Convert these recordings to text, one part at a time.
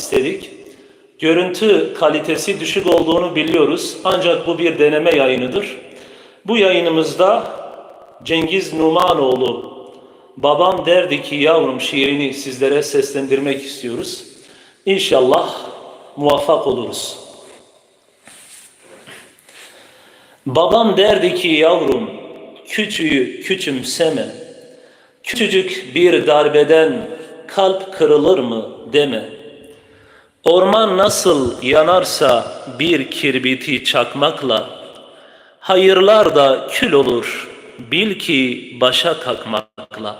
istedik. Görüntü kalitesi düşük olduğunu biliyoruz ancak bu bir deneme yayınıdır. Bu yayınımızda Cengiz Numanoğlu Babam derdi ki yavrum şiirini sizlere seslendirmek istiyoruz. İnşallah muvaffak oluruz. Babam derdi ki yavrum küçüğü küçümseme. Küçücük bir darbeden kalp kırılır mı deme. Orman nasıl yanarsa bir kirbiti çakmakla, hayırlar da kül olur bil ki başa takmakla.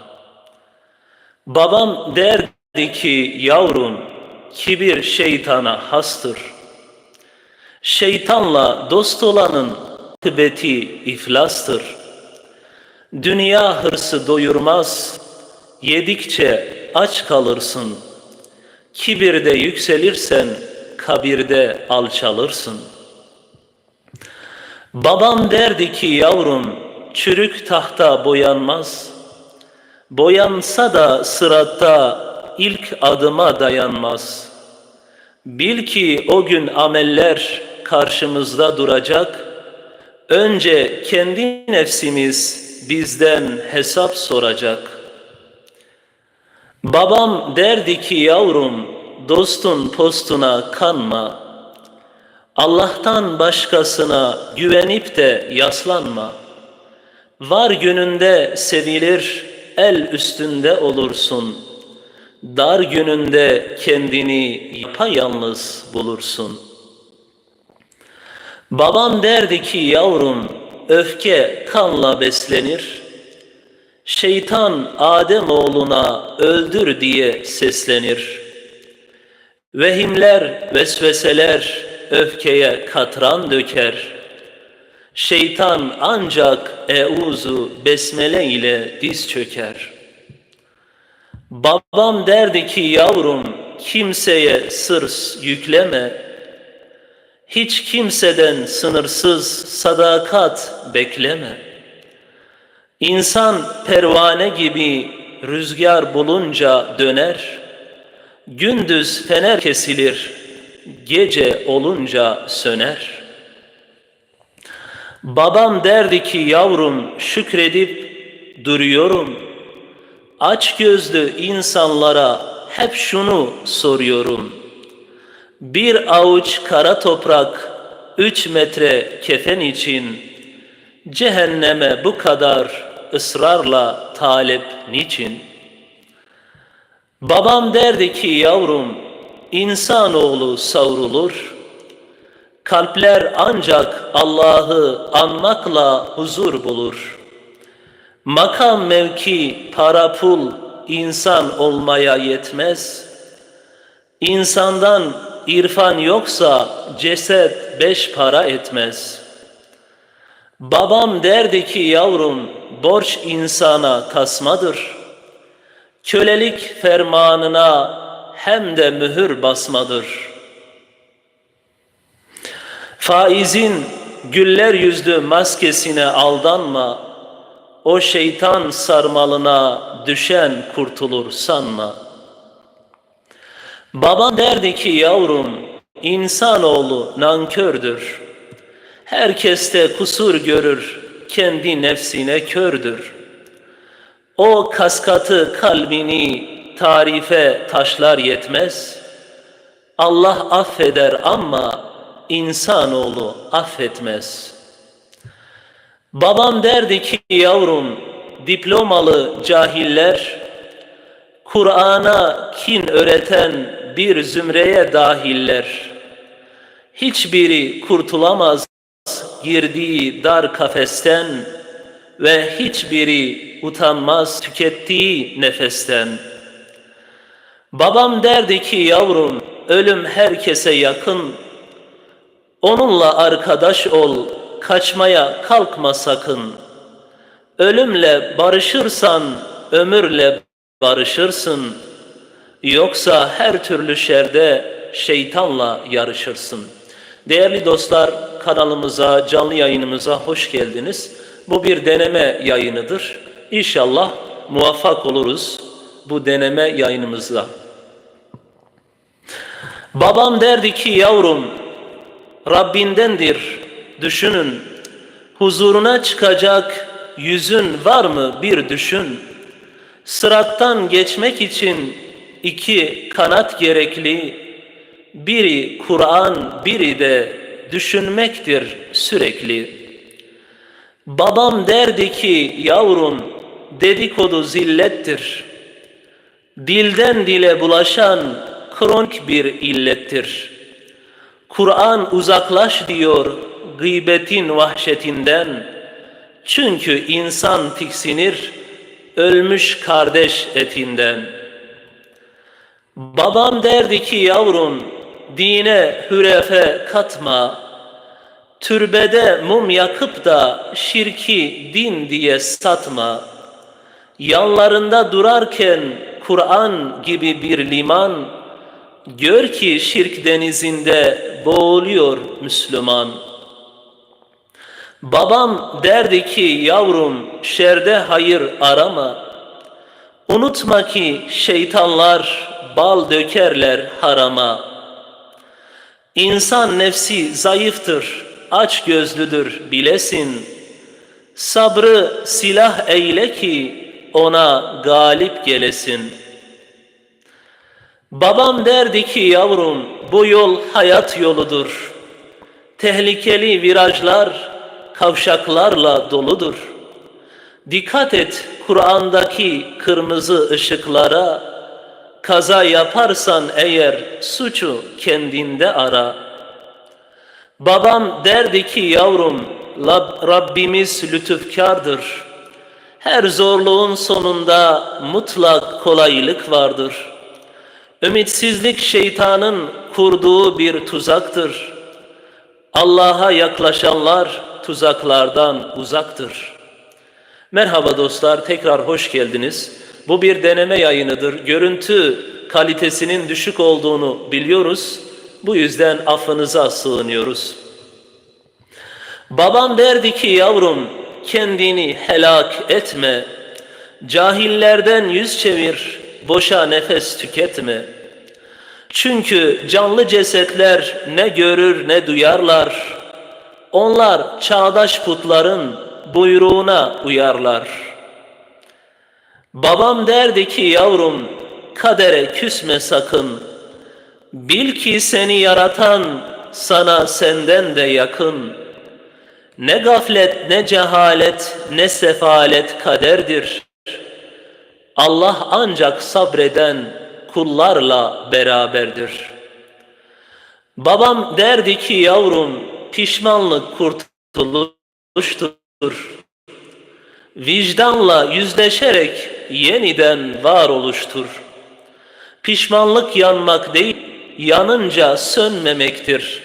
Babam derdi ki yavrum kibir şeytana hastır. Şeytanla dost olanın akıbeti iflastır. Dünya hırsı doyurmaz, yedikçe aç kalırsın. Kibirde yükselirsen kabirde alçalırsın. Babam derdi ki yavrum çürük tahta boyanmaz. Boyansa da sıratta ilk adıma dayanmaz. Bil ki o gün ameller karşımızda duracak. Önce kendi nefsimiz bizden hesap soracak. Babam derdi ki yavrum dostun postuna kanma. Allah'tan başkasına güvenip de yaslanma. Var gününde sevilir, el üstünde olursun. Dar gününde kendini yapayalnız bulursun. Babam derdi ki yavrum, öfke kanla beslenir. Şeytan Adem oğluna öldür diye seslenir. Vehimler, vesveseler öfkeye katran döker.'' Şeytan ancak euzu besmele ile diz çöker. Babam derdi ki yavrum kimseye sır yükleme. Hiç kimseden sınırsız sadakat bekleme. İnsan pervane gibi rüzgar bulunca döner. Gündüz fener kesilir, gece olunca söner.'' Babam derdi ki yavrum şükredip duruyorum. Aç gözlü insanlara hep şunu soruyorum. Bir avuç kara toprak, üç metre kefen için cehenneme bu kadar ısrarla talep niçin? Babam derdi ki yavrum insanoğlu savrulur.'' Kalpler ancak Allah'ı anmakla huzur bulur. Makam mevki, para pul insan olmaya yetmez. İnsandan irfan yoksa ceset beş para etmez. Babam derdi ki yavrum borç insana tasmadır. Kölelik fermanına hem de mühür basmadır.'' Faizin güller yüzlü maskesine aldanma. O şeytan sarmalına düşen kurtulur sanma. Baban derdi ki yavrum insanoğlu nankördür. Herkeste kusur görür, kendi nefsine kördür. O kaskatı kalbini tarife taşlar yetmez. Allah affeder ama insanoğlu affetmez. Babam derdi ki yavrum diplomalı cahiller Kur'an'a kin öğreten bir zümreye dahiller. Hiçbiri kurtulamaz girdiği dar kafesten ve hiçbiri utanmaz tükettiği nefesten. Babam derdi ki yavrum ölüm herkese yakın Onunla arkadaş ol, kaçmaya kalkma sakın. Ölümle barışırsan ömürle barışırsın. Yoksa her türlü şerde şeytanla yarışırsın. Değerli dostlar kanalımıza, canlı yayınımıza hoş geldiniz. Bu bir deneme yayınıdır. İnşallah muvaffak oluruz bu deneme yayınımızla. Babam derdi ki yavrum Rabbindendir düşünün. Huzuruna çıkacak yüzün var mı bir düşün. Sırattan geçmek için iki kanat gerekli. Biri Kur'an, biri de düşünmektir sürekli. Babam derdi ki yavrum dedikodu zillettir. Dilden dile bulaşan kronik bir illettir. Kur'an uzaklaş diyor gıybetin vahşetinden. Çünkü insan tiksinir ölmüş kardeş etinden. Babam derdi ki yavrum dine hürefe katma. Türbede mum yakıp da şirki din diye satma. Yanlarında durarken Kur'an gibi bir liman, gör ki şirk denizinde boğuluyor Müslüman. Babam derdi ki yavrum şerde hayır arama. Unutma ki şeytanlar bal dökerler harama. İnsan nefsi zayıftır, aç gözlüdür bilesin. Sabrı silah eyle ki ona galip gelesin. Babam derdi ki yavrum bu yol hayat yoludur. Tehlikeli virajlar kavşaklarla doludur. Dikkat et Kur'an'daki kırmızı ışıklara. Kaza yaparsan eğer suçu kendinde ara. Babam derdi ki yavrum Rabbimiz lütufkardır. Her zorluğun sonunda mutlak kolaylık vardır. Ümitsizlik şeytanın kurduğu bir tuzaktır. Allah'a yaklaşanlar tuzaklardan uzaktır. Merhaba dostlar, tekrar hoş geldiniz. Bu bir deneme yayınıdır. Görüntü kalitesinin düşük olduğunu biliyoruz. Bu yüzden affınıza sığınıyoruz. Babam derdi ki yavrum kendini helak etme. Cahillerden yüz çevir, boşa nefes tüketme. Çünkü canlı cesetler ne görür ne duyarlar. Onlar çağdaş putların buyruğuna uyarlar. Babam derdi ki yavrum kadere küsme sakın. Bil ki seni yaratan sana senden de yakın. Ne gaflet ne cehalet ne sefalet kaderdir. Allah ancak sabreden kullarla beraberdir. Babam derdi ki yavrum pişmanlık kurtuluştur. Vicdanla yüzleşerek yeniden varoluştur. Pişmanlık yanmak değil, yanınca sönmemektir.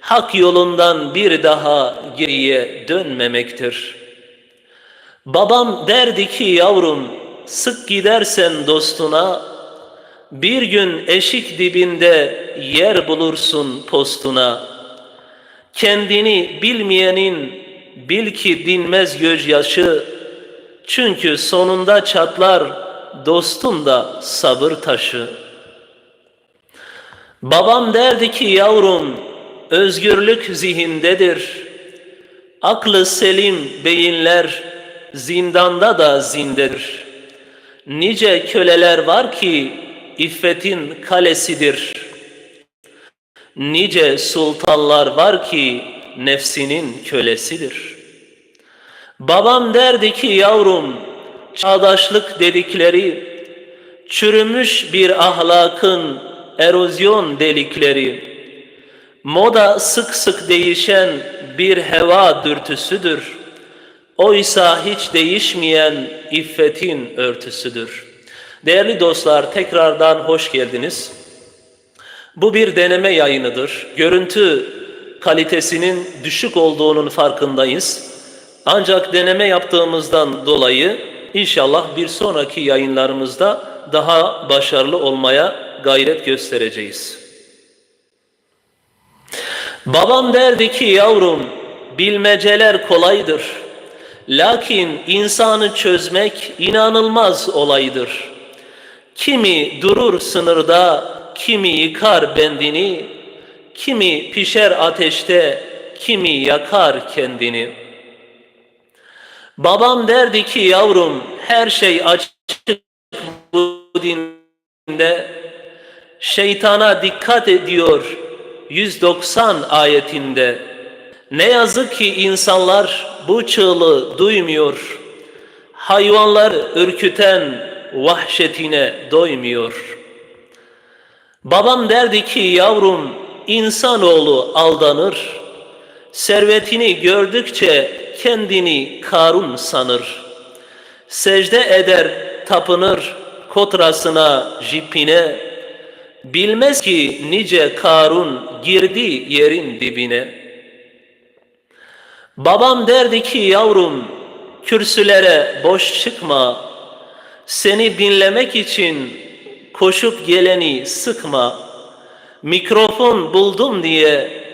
Hak yolundan bir daha geriye dönmemektir. Babam derdi ki yavrum sık gidersen dostuna, bir gün eşik dibinde yer bulursun postuna.'' Kendini bilmeyenin bil ki dinmez gözyaşı. Çünkü sonunda çatlar dostun da sabır taşı. Babam derdi ki yavrum özgürlük zihindedir. Aklı selim beyinler zindanda da zindedir. Nice köleler var ki iffetin kalesidir.'' Nice sultanlar var ki nefsinin kölesidir. Babam derdi ki yavrum çağdaşlık dedikleri çürümüş bir ahlakın erozyon delikleri moda sık sık değişen bir heva dürtüsüdür. Oysa hiç değişmeyen iffetin örtüsüdür. Değerli dostlar tekrardan hoş geldiniz. Bu bir deneme yayınıdır. Görüntü kalitesinin düşük olduğunun farkındayız. Ancak deneme yaptığımızdan dolayı inşallah bir sonraki yayınlarımızda daha başarılı olmaya gayret göstereceğiz. Babam derdi ki yavrum bilmeceler kolaydır. Lakin insanı çözmek inanılmaz olaydır. Kimi durur sınırda kimi yıkar bendini, kimi pişer ateşte, kimi yakar kendini. Babam derdi ki yavrum her şey açık bu dinde. Şeytana dikkat ediyor 190 ayetinde. Ne yazık ki insanlar bu çığlığı duymuyor. Hayvanlar ürküten vahşetine doymuyor. Babam derdi ki yavrum insanoğlu aldanır. Servetini gördükçe kendini Karun sanır. Secde eder, tapınır kotrasına, jipine. Bilmez ki nice Karun girdi yerin dibine. Babam derdi ki yavrum kürsülere boş çıkma. Seni dinlemek için koşup geleni sıkma. Mikrofon buldum diye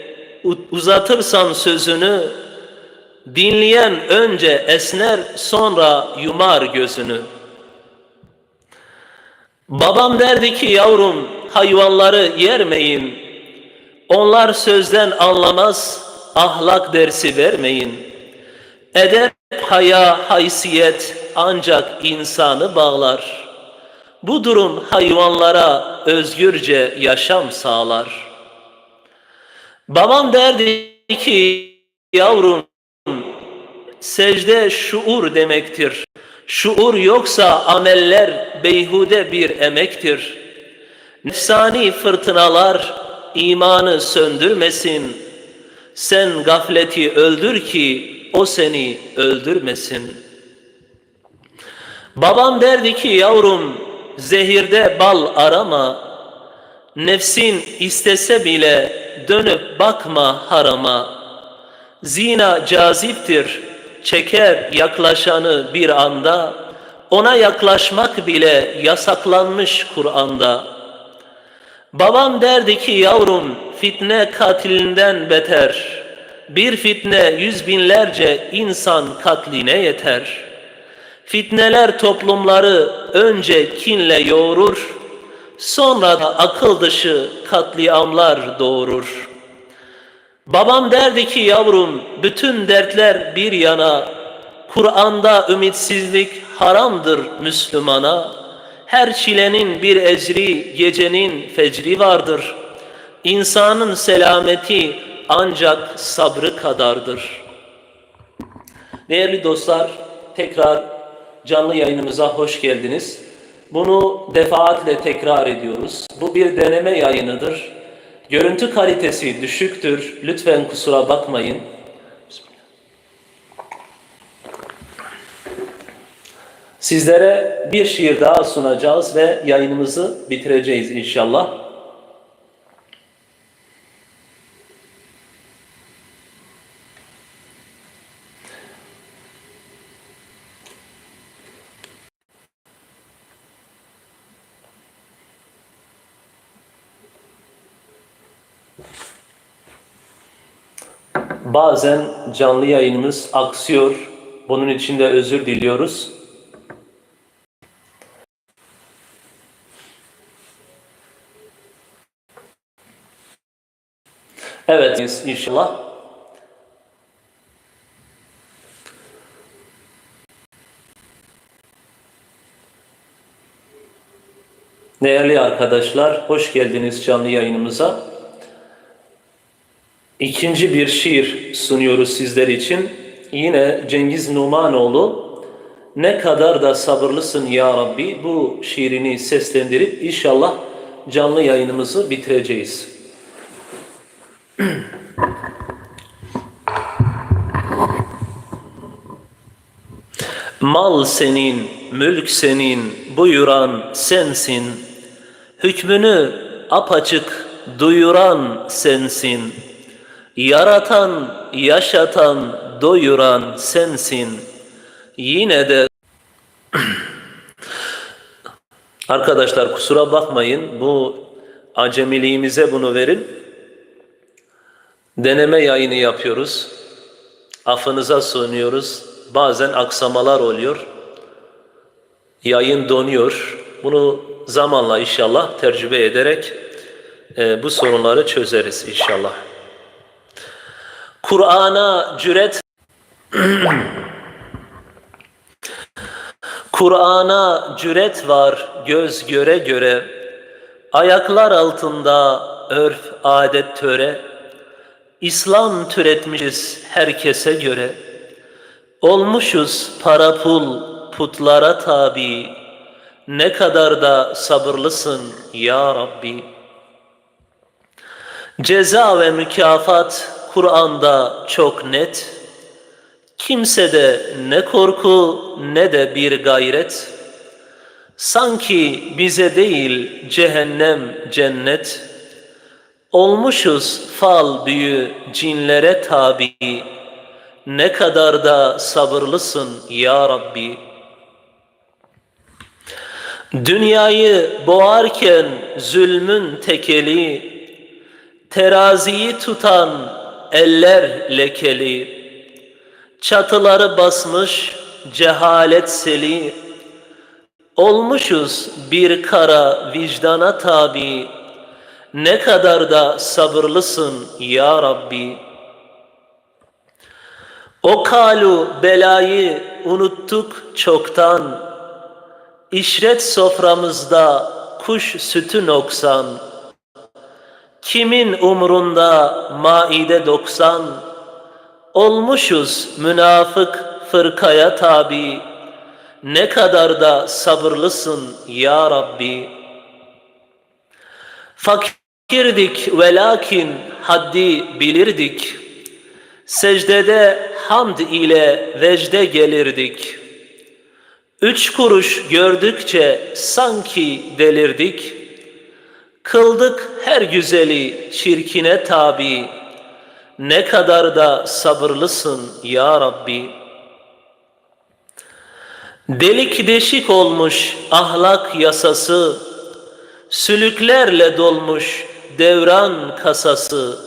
uzatırsan sözünü dinleyen önce esner sonra yumar gözünü. Babam derdi ki yavrum hayvanları yermeyin. Onlar sözden anlamaz ahlak dersi vermeyin. Edep, haya, haysiyet ancak insanı bağlar. Bu durum hayvanlara özgürce yaşam sağlar. Babam derdi ki yavrum secde şuur demektir. Şuur yoksa ameller beyhude bir emektir. Nefsani fırtınalar imanı söndürmesin. Sen gafleti öldür ki o seni öldürmesin. Babam derdi ki yavrum zehirde bal arama. Nefsin istese bile dönüp bakma harama. Zina caziptir, çeker yaklaşanı bir anda. Ona yaklaşmak bile yasaklanmış Kur'an'da. Babam derdi ki yavrum fitne katilinden beter. Bir fitne yüz binlerce insan katline yeter. Fitneler toplumları önce kinle yoğurur, sonra da akıl dışı katliamlar doğurur. Babam derdi ki yavrum bütün dertler bir yana, Kur'an'da ümitsizlik haramdır Müslümana. Her çilenin bir ecri, gecenin fecri vardır. İnsanın selameti ancak sabrı kadardır. Değerli dostlar, tekrar canlı yayınımıza hoş geldiniz. Bunu defaatle tekrar ediyoruz. Bu bir deneme yayınıdır. Görüntü kalitesi düşüktür. Lütfen kusura bakmayın. Sizlere bir şiir daha sunacağız ve yayınımızı bitireceğiz inşallah. Bazen canlı yayınımız aksıyor. Bunun için de özür diliyoruz. Evet inşallah. Değerli arkadaşlar, hoş geldiniz canlı yayınımıza. İkinci bir şiir sunuyoruz sizler için. Yine Cengiz Numanoğlu ne kadar da sabırlısın ya Rabbi bu şiirini seslendirip inşallah canlı yayınımızı bitireceğiz. Mal senin, mülk senin, buyuran sensin. Hükmünü apaçık duyuran sensin. Yaratan, yaşatan, doyuran sensin. Yine de Arkadaşlar kusura bakmayın bu acemiliğimize bunu verin. Deneme yayını yapıyoruz. Affınıza sunuyoruz. Bazen aksamalar oluyor. Yayın donuyor. Bunu zamanla inşallah tecrübe ederek e, bu sorunları çözeriz inşallah. Kur'an'a cüret. Kur'an'a cüret var göz göre göre. Ayaklar altında örf adet töre. İslam türetmişiz herkese göre. Olmuşuz para pul putlara tabi. Ne kadar da sabırlısın ya Rabbi. Ceza ve mükafat Kur'an'da çok net. Kimsede ne korku ne de bir gayret. Sanki bize değil cehennem cennet. Olmuşuz fal büyü cinlere tabi. Ne kadar da sabırlısın ya Rabbi. Dünyayı boğarken zulmün tekeli Teraziyi tutan eller lekeli. Çatıları basmış cehalet seli. Olmuşuz bir kara vicdana tabi. Ne kadar da sabırlısın ya Rabbi. O kalu belayı unuttuk çoktan. İşret soframızda kuş sütü noksan Kimin umrunda maide doksan? Olmuşuz münafık fırkaya tabi. Ne kadar da sabırlısın ya Rabbi. Fakirdik ve lakin haddi bilirdik. Secdede hamd ile vecde gelirdik. Üç kuruş gördükçe sanki delirdik Kıldık her güzeli çirkine tabi. Ne kadar da sabırlısın ya Rabbi. Delik deşik olmuş ahlak yasası Sülüklerle dolmuş devran kasası.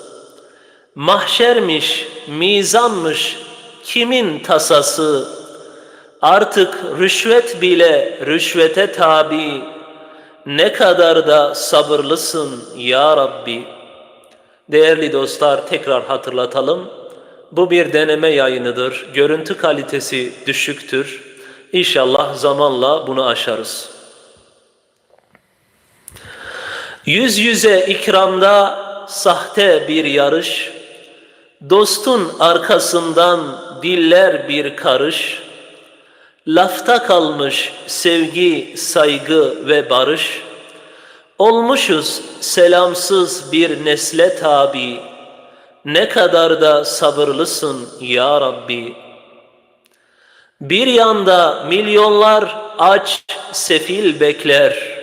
Mahşermiş, mizanmış kimin tasası? Artık rüşvet bile rüşvete tabi Ne kadar da sabırlısın ya Rabbi. Değerli dostlar tekrar hatırlatalım. Bu bir deneme yayınıdır. Görüntü kalitesi düşüktür. İnşallah zamanla bunu aşarız. Yüz yüze ikramda sahte bir yarış Dostun arkasından diller bir karış Lafta kalmış sevgi, saygı ve barış Olmuşuz selamsız bir nesle tabi. Ne kadar da sabırlısın ya Rabbi. Bir yanda milyonlar aç sefil bekler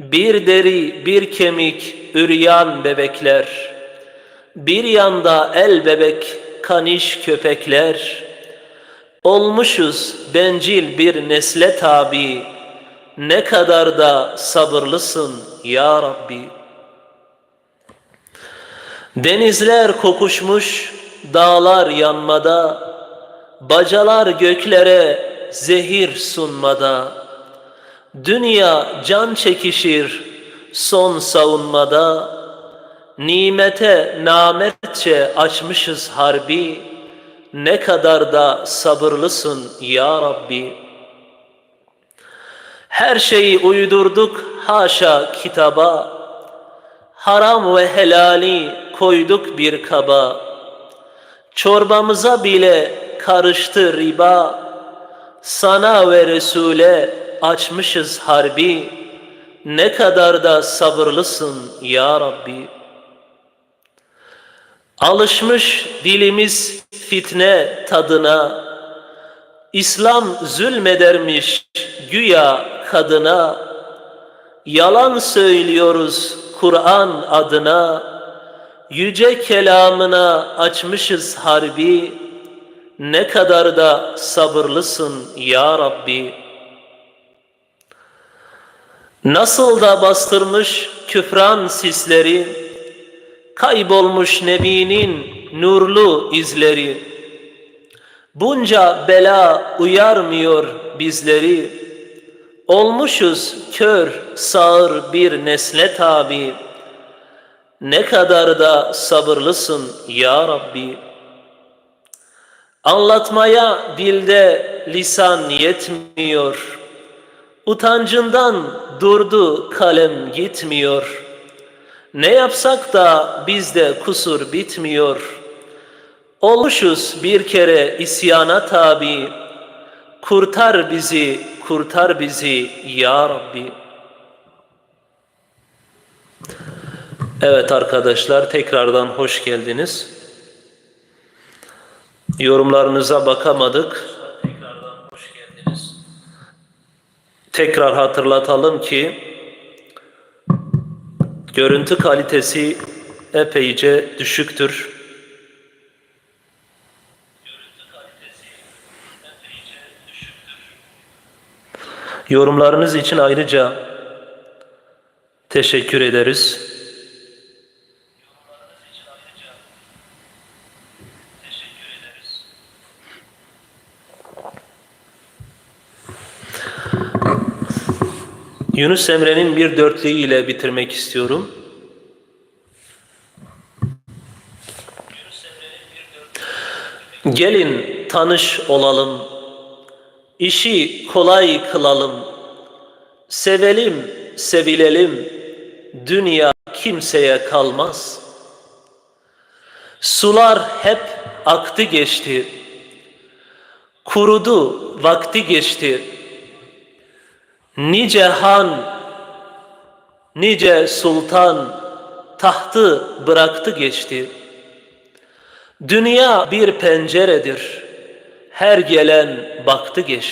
Bir deri bir kemik üryan bebekler Bir yanda el bebek kaniş köpekler Olmuşuz bencil bir nesle tabi. Ne kadar da sabırlısın ya Rabbi. Denizler kokuşmuş dağlar yanmada Bacalar göklere zehir sunmada. Dünya can çekişir son savunmada. Nimete namertçe açmışız harbi ne kadar da sabırlısın ya Rabbi. Her şeyi uydurduk haşa kitaba. Haram ve helali koyduk bir kaba. Çorbamıza bile karıştı riba. Sana ve Resul'e açmışız harbi. Ne kadar da sabırlısın ya Rabbi. Alışmış dilimiz fitne tadına, İslam zulmedermiş güya kadına, Yalan söylüyoruz Kur'an adına, Yüce kelamına açmışız harbi, Ne kadar da sabırlısın ya Rabbi. Nasıl da bastırmış küfran sisleri, Kaybolmuş Nebi'nin nurlu izleri. Bunca bela uyarmıyor bizleri. Olmuşuz kör, sağır bir nesle tabi. Ne kadar da sabırlısın ya Rabbi. Anlatmaya dilde lisan yetmiyor. Utancından durdu kalem gitmiyor. Ne yapsak da bizde kusur bitmiyor. Olmuşuz bir kere isyana tabi. Kurtar bizi, kurtar bizi ya Rabbi. Evet arkadaşlar tekrardan hoş geldiniz. Yorumlarınıza bakamadık. Tekrar hatırlatalım ki görüntü kalitesi epeyce düşüktür. Yorumlarınız için ayrıca teşekkür ederiz. Yunus Emre'nin bir dörtlüğü ile bitirmek istiyorum. Gelin tanış olalım, işi kolay kılalım, sevelim, sevilelim, dünya kimseye kalmaz. Sular hep aktı geçti, kurudu vakti geçti. Nice han, nice sultan tahtı bıraktı geçti. Dünya bir penceredir. Her gelen baktı geçti.